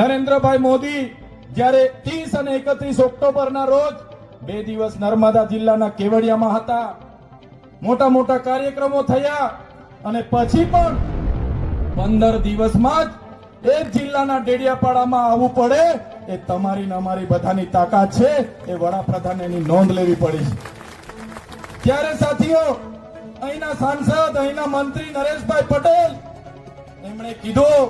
નરેન્દ્રભાઈ મોદી જ્યારે ત્રીસ અને એકત્રીસ ઓક્ટોબરના રોજ બે દિવસ નર્મદા જિલ્લાના કેવડિયામાં હતા. મોટા મોટા કાર્યક્રમો થયા અને પછી પણ પંદર દિવસમાં જ એક જિલ્લાના ડેડિયાપાડામાં આવવું પડે એ તમારી ને અમારી બધાની તાકાત છે એ વડાપ્રધાન એની નોંધ લેવી પડી છે. ત્યારે સાથીઓ, અહીંના સાંસદ, અહીંના મંત્રી નરેશભાઈ પટેલ, એમણે કીધું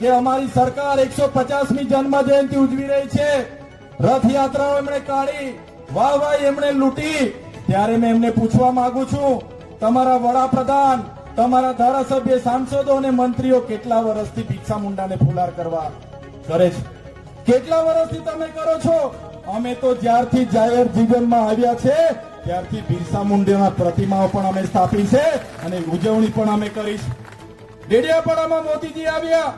કે અમારી સરકાર એકસો પચાસમી જન્મ જયંતિ ઉજવી રહી છે. રથયાત્રાઓ એમણે કાઢી વાહ વાહ એમણે લૂંટી. ત્યારે મેં એમને પૂછવા માંગુ છું, તમારા વડાપ્રધાન, તમારા ધારાસભ્ય, સાંસદો અને મંત્રીઓ કેટલા વર્ષથી ભિક્ષા મુંડાને ફુલાર કરવા કરે છે? કેટલા વર્ષથી તમે કરો છો? અમે તો જ્યારથી જાહેર જીવનમાં આવ્યા છે, ત્યારથી બિરસા મુંડેના પ્રતિમાઓ પણ અમે સ્થાપી છે અને ઉજવણી પણ અમે કરી છે. ડેડિયાપાડામાં મોદીજી આવ્યા.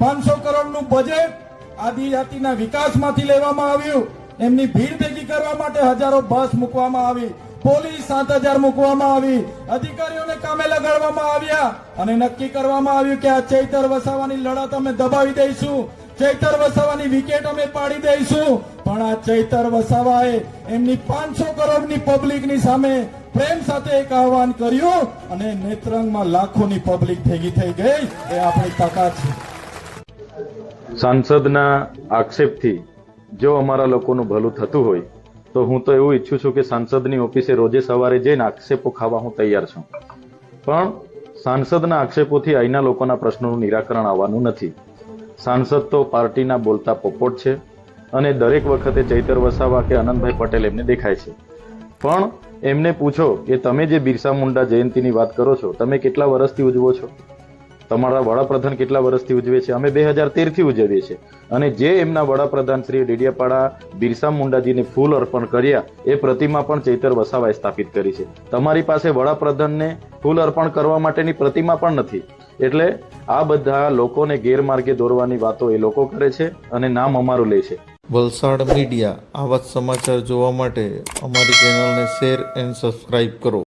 પાંચસો કરોડનું બજેટ આદિજાતિના વિકાસમાંથી લેવામાં આવ્યું. એમની ભીડ ભેગી કરવા માટે હજારો બસ મૂકવામાં આવી. પોલીસ સાત હજાર મૂકવામાં આવી. અધિકારીઓને કામે લગાડવામાં આવ્યા. અને નક્કી કરવામાં આવ્યું કે આ ચૈતર વસાવાની લડત અમે દબાવી દઈશું. ચૈતર વસાવાની વિકેટ અમે પાડી દઈશું. પણ આ ચૈતર વસાવાએ એમની પાંચસો કરોડની પબ્લિકની સામે પ્રેમ સાથે એક આહવાન કર્યું. અને નેત્રંગમાં લાખોની પબ્લિક ભેગી થઈ ગઈ. એ આપણી તાકાત છે. સાંસદના આક્ષેપથી જો અમારા લોકોનું ભલું થતું હોય, તો હું તો એવું ઈચ્છું છું કે સાંસદની ઓફિસે રોજે સવારે જઈને આક્ષેપો ખાવા હું તૈયાર છું. પણ સાંસદના આક્ષેપોથી અહીંના લોકોના પ્રશ્નોનું નિરાકરણ આવવાનું નથી. સાંસદ તો પાર્ટીના બોલતા પોપોટ છે અને દરેક વખતે ચૈતર વસાવા કે આનંદભાઈ પટેલ એમને દેખાય છે. પણ એમને પૂછો કે તમે જે બિરસા મુંડા જયંતિની વાત કરો છો, તમે કેટલા વર્ષથી ઉજવો છો? તમારા વડાપ્રધાન કેટલા વર્ષથી ઉજવે છે? અમે બે હજાર તેરથી ઉજવીએ છીએ. અને જે એમના વડાપ્રધાન શ્રી ડેડિયાપાડા બિરસા મુંડાજીને ફૂલ અર્પણ કર્યા, એ પ્રતિમા પણ ચૈતર વસાવાએ સ્થાપિત કરી છે. તમારી પાસે વડાપ્રધાનને ફૂલ અર્પણ કરવા માટેની પ્રતિમા પણ નથી. એટલે આ બધા લોકોને ગેરમાર્ગે દોરવાની વાતો એ લોકો કરે છે અને નામ અમારું લે છે. વલસાડ મીડિયા, આવા સમાચાર જોવા માટે અમારી ચેનલને શેર એન્ડ સબસ્ક્રાઈબ કરો.